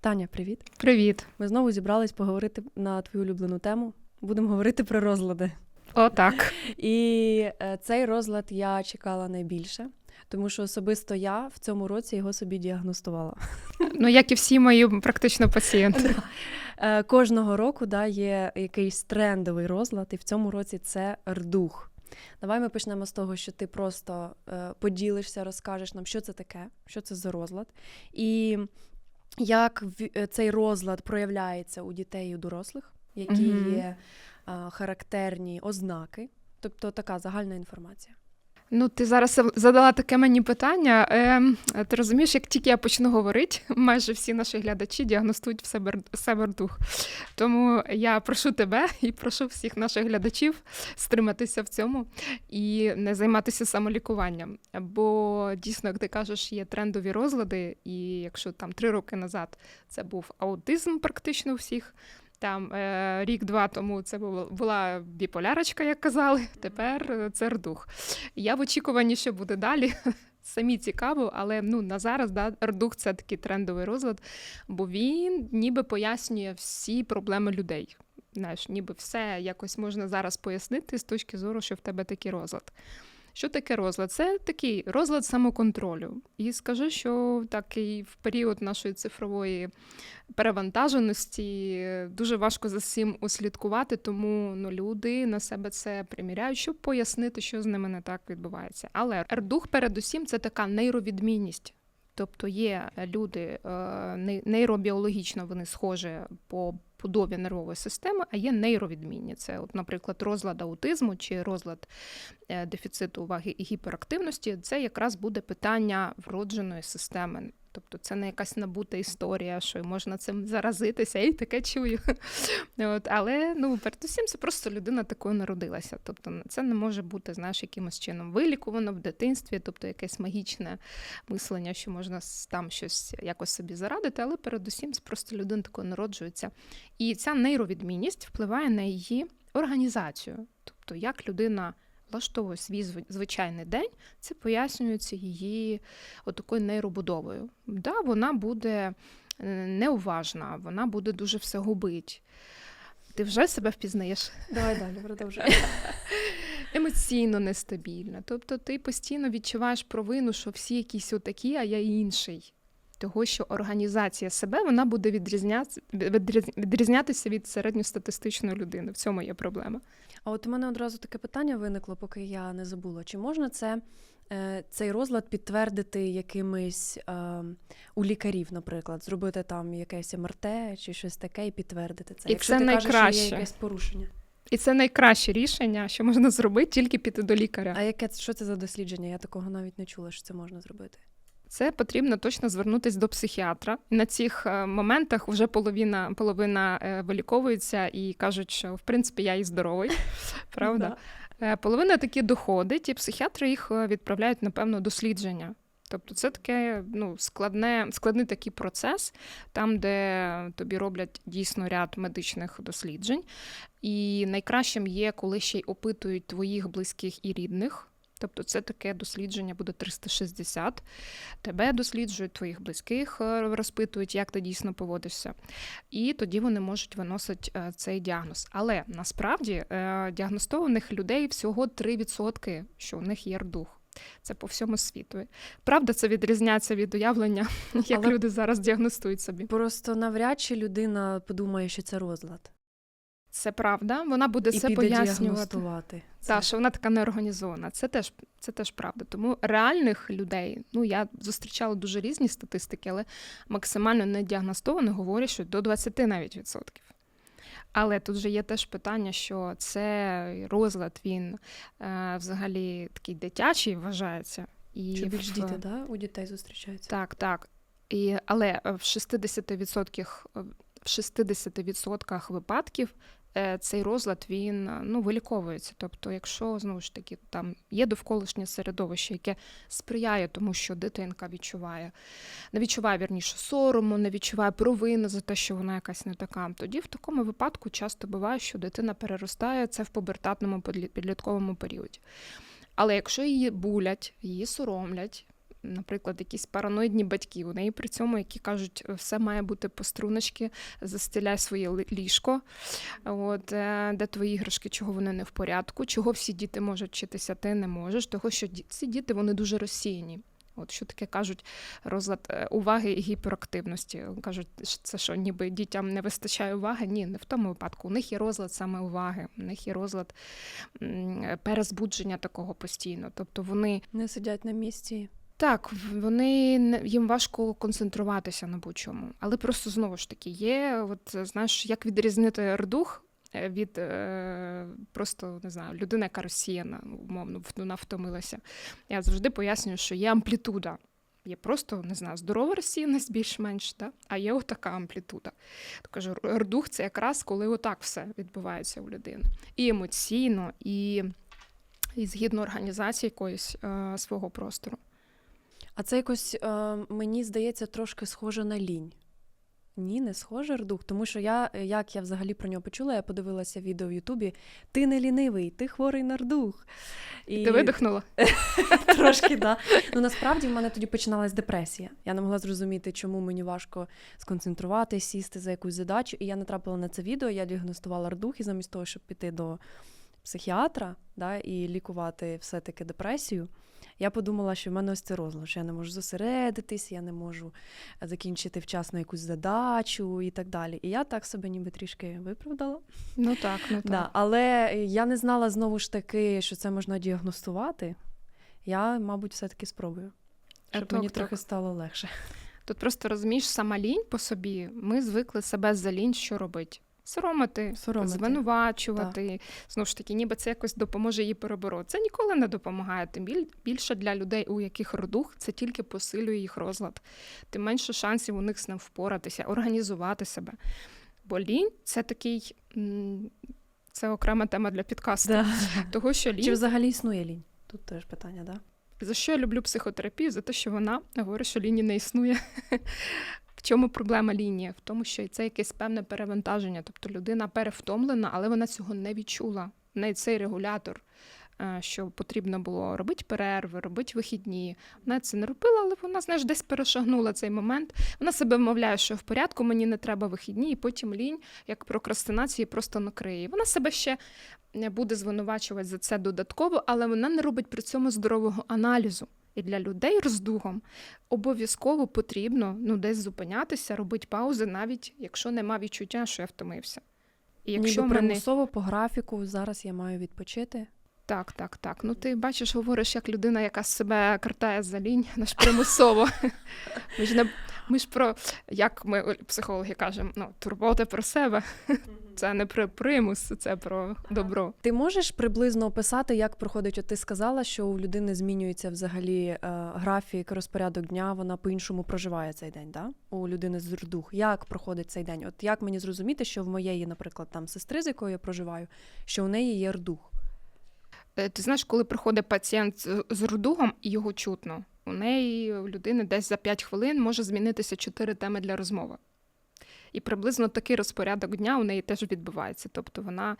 Таня, привіт. Привіт. Ми знову зібрались поговорити на твою улюблену тему. Будемо говорити про розлади. О, так. І е, цей розлад я чекала найбільше, тому що особисто я в цьому році його собі діагностувала. Ну, як і всі мої практично пацієнти. Е, Кожного року да, є якийсь трендовий розлад, і в цьому році це рдух. Давай ми почнемо з того, що ти просто е, поділишся, розкажеш нам, що це таке, що це за розлад, і як е, цей розлад проявляється у дітей і у дорослих, які Мгм. є характерні ознаки, тобто така загальна інформація. Ну, ти зараз задала таке мені питання. Е, ти розумієш, як тільки я почну говорити, майже всі наші глядачі діагностують в себе, себе дух. Тому я прошу тебе і прошу всіх наших глядачів стриматися в цьому і не займатися самолікуванням. Бо дійсно, як ти кажеш, є трендові розлади, і якщо там три роки назад це був аутизм практично у всіх. Там е, рік-два тому це була, біполярочка, як казали. Тепер е, це рдух. Я в очікуванні, що буде далі. Самі цікаво, але ну на зараз да, рдух це такий трендовий розлад, бо він ніби пояснює всі проблеми людей. Знаєш, ніби все якось можна зараз пояснити з точки зору, що в тебе такий розлад. Що таке розлад? Це такий розлад самоконтролю. І скажу, що такий в період нашої цифрової перевантаженості дуже важко за цим услідкувати, тому ну, люди на себе це приміряють, щоб пояснити, що з ними не так відбувається. Але рдух, передусім, це така нейровідмінність. Тобто є люди е, нейробіологічно вони схожі по подобі нервової системи, а є нейровідмінні. Це, от, наприклад, розлад аутизму чи розлад е, дефіциту уваги і гіперактивності. Це якраз буде питання вродженої системи. Тобто це не якась набута історія, що можна цим заразитися, і таке чую. От, але ну, передусім, це просто людина такою народилася. Тобто це не може бути, знаєш, якимось чином вилікувано в дитинстві, тобто якесь магічне мислення, що можна там щось якось собі зарадити, але передусім це просто людина такою народжується. І ця нейровідмінність впливає на її організацію. Тобто, як людина влаштовує свій звичайний день, це пояснюється її отакою нейробудовою. Да, вона буде е, неуважна, вона буде дуже все губить. Ти вже себе впізнаєш Давай далі, продовжуй. емоційно нестабільна. Тобто ти постійно відчуваєш провину, що всі якісь отакі, а я інший. Того, що організація себе вона буде відрізняти, відрізнятися від середньостатистичної людини. В цьому є проблема. А от у мене одразу таке питання виникло, поки я не забула. Чи можна це, е, цей розлад підтвердити якимись е, у лікарів, наприклад, зробити там якесь МРТ чи щось таке і підтвердити це? І Якщо це ти кажеш, що є якесь порушення. І це найкраще рішення, що можна зробити, тільки піти до лікаря. А яке що це за дослідження? Я такого навіть не чула, що це можна зробити. Це потрібно точно звернутися до психіатра. На цих е, моментах вже половина половина е, виліковується і кажуть, що в принципі я і здоровий. Правда? Е, Половина таки доходить, і психіатри їх відправляють на певне дослідження. Тобто це таке ну, складне, складний такий процес, там, де тобі роблять дійсно ряд медичних досліджень. І найкращим є, коли ще й опитують твоїх близьких і рідних. Тобто це таке дослідження буде 360. Тебе досліджують, твоїх близьких е, розпитують, як ти дійсно поводишся. І тоді вони можуть виносити е, цей діагноз. Але насправді е, діагностованих людей всього 3%, що у них є рдух. Це по всьому світу. Правда, це відрізняється від уявлення, як Але- люди зараз діагностують собі. Просто навряд чи людина подумає, що це розлад. Це правда, вона буде піде пояснювати. це. Так, що вона така неорганізована. Це теж, це теж правда. Тому реальних людей, ну я зустрічала дуже різні статистики, але максимально недіагностованих говорять, що до 20 навіть відсотків. Але тут же є теж питання, що це розлад, він е, взагалі такий дитячий вважається. І Чи більш в- діти, да? у дітей зустрічаються? Так, так. І, але в 60%, в 60% випадків е, цей розлад він е, ну, виліковується. Тобто, якщо знову ж таки там є довколишнє середовище, яке сприяє тому, що дитинка відчуває, не відчуває вірніше сорому, не відчуває провини за те, що вона якась не така. Тоді в такому випадку часто буває, що дитина переростає це в пубертатному підлі- підлітковому періоді. Але якщо її булять, її соромлять, наприклад, якісь параноїдні батьки у неї при цьому, які кажуть, все має бути по струночки, застеляй своє ліжко, от, е, де твої іграшки, чого вони не в порядку, чого всі діти можуть вчитися, ти не можеш, того що ці діти вони дуже розсіяні. От що таке кажуть розлад е, уваги і гіперактивності. Кажуть, це що, ніби дітям не вистачає уваги? Ні, не в тому випадку. У них є розлад саме уваги, у них є розлад е, перезбудження такого постійно. Тобто вони Не сидять на місці. Так, вони їм важко концентруватися на будь-чому. Але просто знову ж таки є, от знаєш, як відрізнити рдух е, від е, просто не знаю, людина, яка розсіяна, умовно, вона втомилася. Я завжди пояснюю, що є амплітуда. Є просто не знаю, здорова розсіяність більш-менш, да? а є отака амплітуда. Кажу, рдух це якраз коли отак все відбувається у людини. І емоційно, і, і згідно організації якоїсь е, свого простору. А це якось е, мені здається трошки схоже на лінь. Ні, не схоже рдух, тому що я, е, як я взагалі про нього почула, я подивилася відео в Ютубі. Ти не лінивий, ти хворий на рдух. І Ти видихнула? трошки, да. Ну насправді в мене тоді починалась депресія. Я не могла зрозуміти, чому мені важко сконцентруватися, сісти за якусь задачу. І я натрапила на це відео, я діагностувала рдух, і замість того, щоб піти до психіатра да, і лікувати все-таки депресію. Я подумала, що в мене ось це розлад, що я не можу зосередитись, я не можу закінчити вчасно якусь задачу і так далі. І я так себе ніби трішки виправдала. Ну так, ну так. Да, але я не знала знову ж таки, що це можна діагностувати. Я, мабуть, все-таки спробую. Щоб Так, мені так. трохи стало легше. Тут просто розумієш, сама лінь по собі, ми звикли себе за лінь що робити? Соромити, Соромити. звинувачувати. Знову ж таки, ніби це якось допоможе їй перебороти. Це ніколи не допомагає. Тим більше для людей, у яких родух, це тільки посилює їх розлад. Тим менше шансів у них з ним впоратися, організувати себе. Бо лінь це такий. Це окрема тема для підкасту. Да. Того, що лінь Чи взагалі існує лінь? Тут теж питання, да? За що я люблю психотерапію? За те, що вона говорить, що лінії не існує. В чому проблема лінії? В тому, що це якесь певне перевантаження. Тобто людина перевтомлена, але вона цього не відчула. В неї цей регулятор, е, що потрібно було робити перерви, робити вихідні. Вона це не робила, але вона, знаєш, десь перешагнула цей момент. Вона себе вмовляє, що в порядку, мені не треба вихідні, і потім лінь, як прокрастинації, просто накриє. Вона себе ще не буде звинувачувати за це додатково, але вона не робить при цьому здорового аналізу. І для людей роздугом обов'язково потрібно ну, десь зупинятися, робити паузи, навіть якщо нема відчуття, що я втомився. І якщо Ніби мене... примусово по графіку зараз я маю відпочити. Так, так, так. Ну ти бачиш, говориш як людина, яка себе картає за лінь, наш примусово. Ми ж не ми ж про як ми психологи кажемо, ну турбота про себе. Це не про примус, це про добро. Ти можеш приблизно описати, як проходить? От ти сказала, що у людини змінюється взагалі е, графік, розпорядок дня, вона по-іншому проживає цей день, да? У людини з рдух. Як проходить цей день? От як мені зрозуміти, що в моєї, наприклад, там сестри, з якою я проживаю, що у неї є рдух? Е, Ти знаєш, коли приходить пацієнт з- рудугом і його чутно, у неї у людини десь за 5 хвилин може змінитися 4 теми для розмови. І приблизно такий розпорядок дня у неї теж відбувається. Тобто вона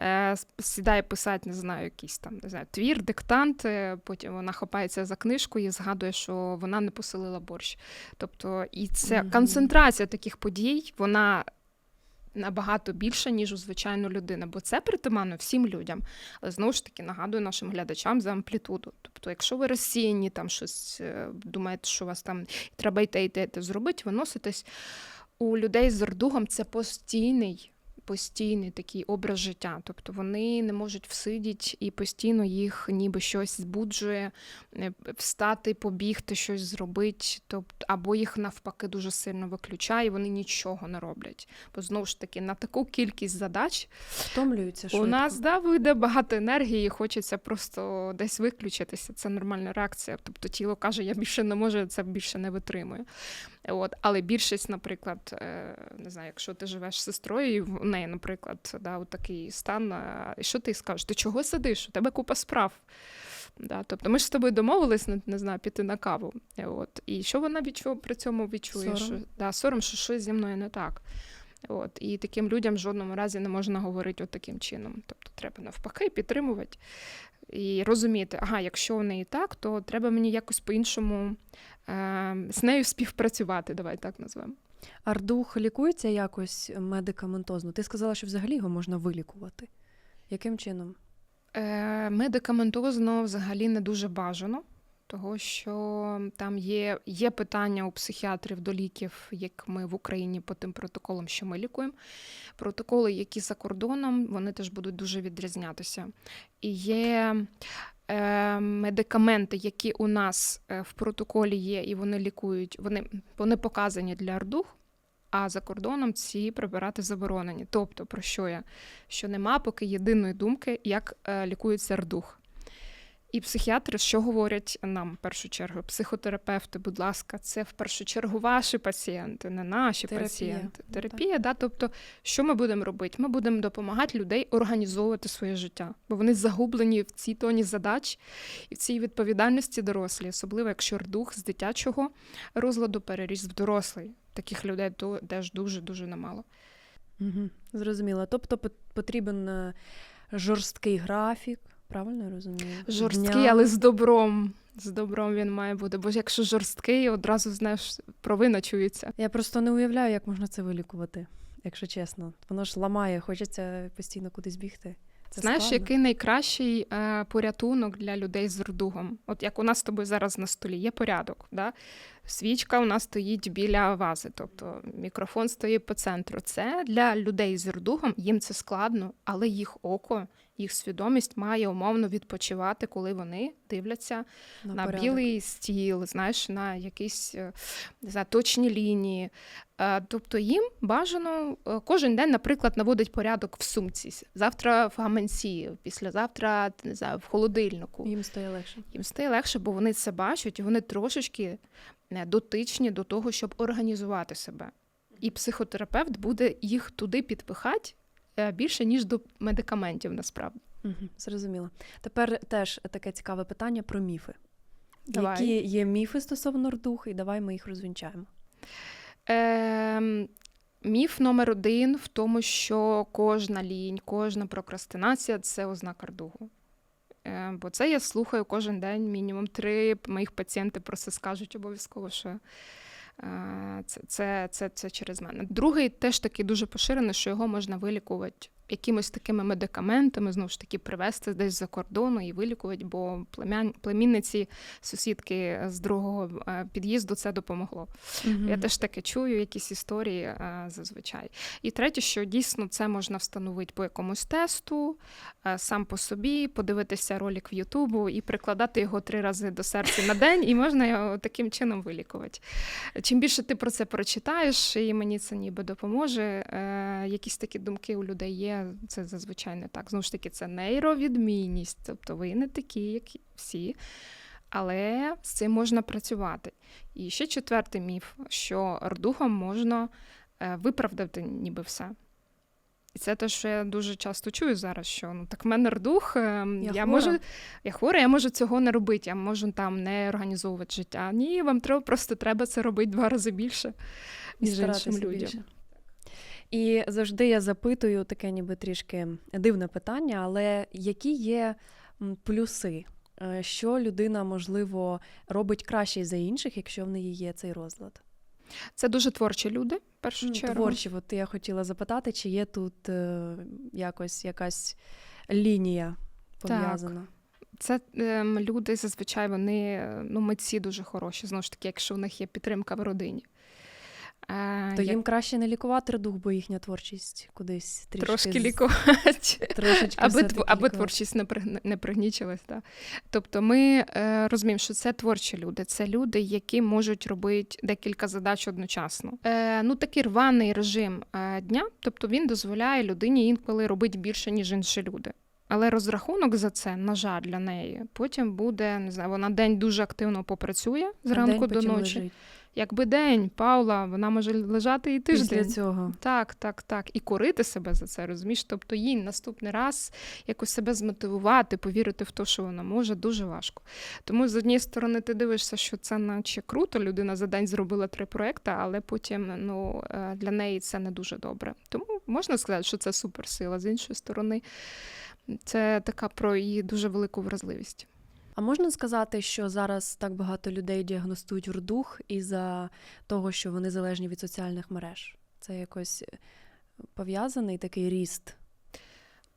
е, сідає писати, не знаю, якийсь там не знаю, твір, диктант, е, потім вона хапається за книжку і згадує, що вона не посилила борщ. Тобто, і це концентрація таких подій, вона набагато більше, ніж у звичайну людину, бо це притаманно всім людям. Але знову ж таки нагадую нашим глядачам за амплітуду. Тобто, якщо ви розсіяні, там щось е, думаєте, що у вас там треба йти, йти, йти зробити, виноситись у людей з рдугом це постійний. Постійний такий образ життя, тобто вони не можуть всидіти і постійно їх ніби щось збуджує, е, встати, побігти, щось зробити, тобто або їх навпаки дуже сильно виключає, і вони нічого не роблять. Бо знову ж таки на таку кількість задач Втомлюються швидко. у нас да, вийде багато енергії, хочеться просто десь виключитися. Це нормальна реакція. Тобто тіло каже, я більше не можу, це більше не витримую. От, але більшість, наприклад, е, не знаю, якщо ти живеш з сестрою, і в неї, наприклад, да, от такий стан, що ти скажеш? Ти чого сидиш? У тебе купа справ. Да, тобто ми ж з тобою домовились, не, не знаю, піти на каву. От, і що вона відчу, при цьому відчує? Сором. Що, да, сором, що щось зі мною не так. От, і таким людям в жодному разі не можна говорити от таким чином. Тобто треба навпаки підтримувати і розуміти, ага, якщо в неї так, то треба мені якось по-іншому е, з нею співпрацювати, давай так назвемо. Ардух лікується якось медикаментозно. Ти сказала, що взагалі його можна вилікувати. Яким чином? Е, медикаментозно взагалі не дуже бажано, того що там є, є питання у психіатрів до ліків, як ми в Україні по тим протоколам, що ми лікуємо. Протоколи, які за кордоном, вони теж будуть дуже відрізнятися. І є е, медикаменти, які у нас е, в протоколі є, і вони лікують, вони, вони показані для ардух. А за кордоном ці препарати заборонені. Тобто, про що я? Що нема поки єдиної думки, як е, лікується рдух. І психіатри що говорять нам в першу чергу? Психотерапевти, будь ласка, це в першу чергу ваші пацієнти, не наші Терапія. пацієнти. Ну, Терапія, да, тобто, що ми будемо робити? Ми будемо допомагати людей організовувати своє життя, бо вони загублені в цій тоні задач і в цій відповідальності дорослі, особливо якщо рдух з дитячого розладу переріс в дорослий. Таких людей теж дуже дуже немало. Угу. Зрозуміло. Тобто пот- потрібен е, жорсткий графік, правильно розумію? Жорсткий, Дня. але з добром. З добром він має бути. Бо якщо жорсткий, одразу знаєш, провина чується. Я просто не уявляю, як можна це вилікувати, якщо чесно. Воно ж ламає, хочеться постійно кудись бігти. Це Знаєш, складно. який найкращий е, порятунок для людей з рдугом? От як у нас з тобою зараз на столі є порядок, да? Свічка у нас стоїть біля вази, тобто мікрофон стоїть по центру. Це для людей з рдугом, їм це складно, але їх око, їх свідомість має умовно відпочивати, коли вони дивляться на, порядок. білий стіл, знаєш, на якісь е, не знаю, точні лінії. Е, Тобто їм бажано е, кожен день, наприклад, наводить порядок в сумці. Завтра в гаманці, післязавтра не знаю, в холодильнику. Їм стає легше. Їм стає легше, бо вони це бачать, і вони трошечки дотичні до того, щоб організувати себе. І психотерапевт буде їх туди підпихати е, більше, ніж до медикаментів, насправді. Угу. Зрозуміло. Тепер теж таке цікаве питання про міфи. Давай. Які є міфи стосовно рдуху, і давай ми їх розвінчаємо. Ем, міф номер один в тому, що кожна лінь, кожна прокрастинація це ознака рдугу. Е, бо це я слухаю кожен день, мінімум три моїх пацієнти про це скажуть обов'язково, що е, це, це, це, це через мене. Другий теж такий дуже поширений, що його можна вилікувати якимось такими медикаментами, знову ж таки, привезти десь за кордону і вилікувати, бо племян, племінниці, сусідки з другого е, під'їзду це допомогло. Я теж таке чую, якісь історії е, зазвичай. І третє, що дійсно це можна встановити по якомусь тесту, е, сам по собі, подивитися ролик в Ютубу і прикладати його три рази до серця на день, і можна його таким чином вилікувати. Чим більше ти про це прочитаєш, і мені це ніби допоможе. Якісь такі думки у людей є. Це зазвичай не так. Знову ж таки, це нейровідмінність, тобто ви не такі, як всі. Але з цим можна працювати. І ще четвертий міф, що рдухом можна е, виправдати ніби все. І це те, що я дуже часто чую зараз, що ну так в мене рдух, е, я, хвора. можу, я хвора, я можу цього не робити, я можу там не організовувати життя. Ні, вам треба просто треба це робити два рази більше, ніж іншим людям. більше. І завжди я запитую таке ніби трішки дивне питання, але які є плюси? Е, Що людина, можливо, робить краще за інших, якщо в неї є цей розлад? Це дуже творчі люди, в першу чергу. Творчі, от я хотіла запитати, чи є тут е, якось якась лінія пов'язана? Це ем, люди зазвичай вони е, ну, митці дуже хороші. Знову ж таки, якщо в них є підтримка в родині. Е, То як їм краще не лікувати редух, бо їхня творчість кудись трішки трошки лікувати. Трошечки Аби, тв- аби творчість не, пригн- не пригнічилась. Да. Тобто ми е, розуміємо, що це творчі люди, це люди, які можуть робити декілька задач одночасно. Е, ну, такий рваний режим е, дня, тобто він дозволяє людині інколи робити більше, ніж інші люди. Але розрахунок за це, на жаль, для неї потім буде, не знаю, вона день дуже активно попрацює А зранку день до ночі. лежить. Якби день, Паула, вона може лежати і тиждень. Після цього. Так, так, так. І корити себе за це, розумієш? Тобто їй наступний раз якось себе змотивувати, повірити в те, що вона може, дуже важко. Тому з однієї сторони ти дивишся, що це наче круто, людина за день зробила три проекти, але потім ну, е, для неї це не дуже добре. Тому можна сказати, що це суперсила. З іншої сторони, це така про її дуже велику вразливість. А можна сказати, що зараз так багато людей діагностують рудух із-за того, що вони залежні від соціальних мереж? Це якось е, пов'язаний такий ріст.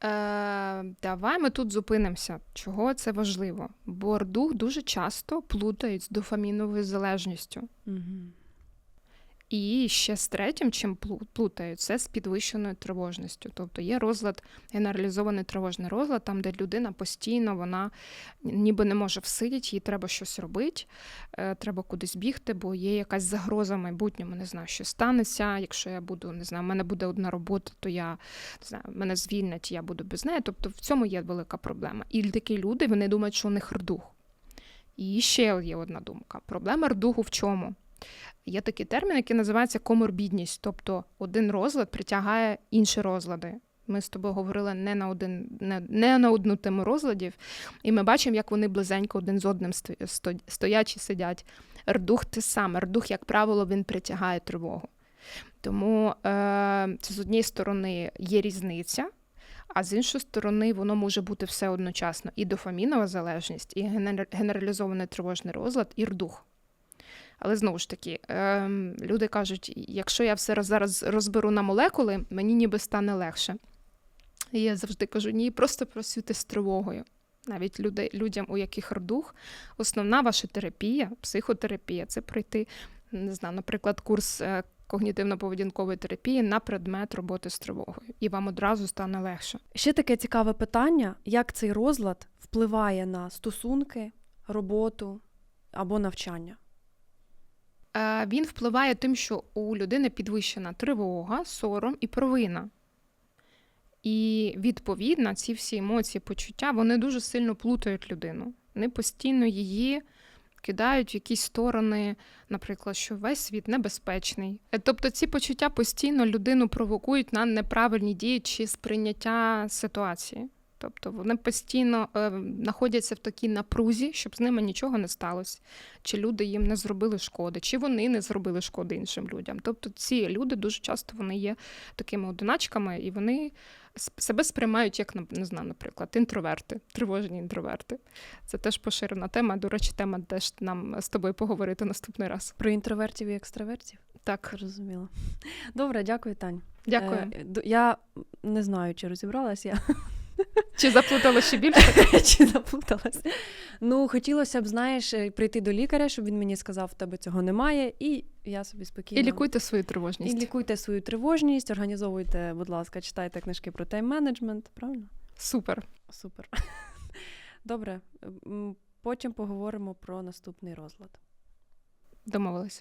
Е, давай ми тут зупинимося. Чого це важливо? Бо рдух дуже часто плутають з дофаміновою залежністю. Угу. І ще з третім, чим плу- плутають, це з підвищеною тривожністю. Тобто є розлад, генералізований тривожний розлад, там, де людина постійно вона ніби не може всидіти, їй треба щось робити, е, треба кудись бігти, бо є якась загроза в майбутньому, не знаю, що станеться. Якщо я буду, не знаю, в мене буде одна робота, то я не знаю, мене звільнять, я буду без неї. Тобто в цьому є велика проблема. І такі люди вони думають, що у них рдух. І ще є одна думка. Проблема рдуху в чому? Є такий термін, який називається коморбідність, тобто один розлад притягає інші розлади. Ми з тобою говорили не на один, не, не на одну тему розладів, і ми бачимо, як вони близенько один з одним сто- сто- стоять і сидять. Рдух те саме. Рдух, як правило, він притягає тривогу. Тому е, це з однієї сторони є різниця, а з іншої сторони, воно може бути все одночасно. І дофамінова залежність, і генер- генералізований тривожний розлад, і рдух. Але знову ж таки, ем, люди кажуть, якщо я все зараз розберу на молекули, мені ніби стане легше. І я завжди кажу, ні, просто працюйте з тривогою. Навіть люди, людям, у яких рдух, основна ваша терапія, психотерапія це пройти, не знаю, наприклад, курс е, когнітивно-поведінкової терапії на предмет роботи з тривогою. І вам одразу стане легше. Ще таке цікаве питання: як цей розлад впливає на стосунки, роботу або навчання? Е, Він впливає тим, що у людини підвищена тривога, сором і провина. І відповідно ці всі емоції, почуття вони дуже сильно плутають людину. Вони постійно її кидають в якісь сторони, наприклад, що весь світ небезпечний. Е, Тобто ці почуття постійно людину провокують на неправильні дії чи сприйняття ситуації. Тобто вони постійно е, знаходяться в такій напрузі, щоб з ними нічого не сталося, чи люди їм не зробили шкоди, чи вони не зробили шкоди іншим людям. Тобто ці люди дуже часто вони є такими одиначками, і вони себе сприймають як не знаю, наприклад, інтроверти, тривожні інтроверти. Це теж поширена тема. До речі, тема теж нам з тобою поговорити наступний раз. Про інтровертів і екстравертів? Так, Зрозуміло. Добре, дякую, Тань. дякую. Е, я не знаю, чи розібралась я, Чи заплутала ще більше? чи заплуталась. Ну, хотілося б, знаєш, е, прийти до лікаря, щоб він мені сказав, в тебе цього немає, і я собі спокійно. І лікуйте свою тривожність. І лікуйте свою тривожність, організовуйте, будь ласка, читайте книжки про тайм-менеджмент, правильно? Супер. Супер. Добре. Потім поговоримо про наступний розлад. Домовились.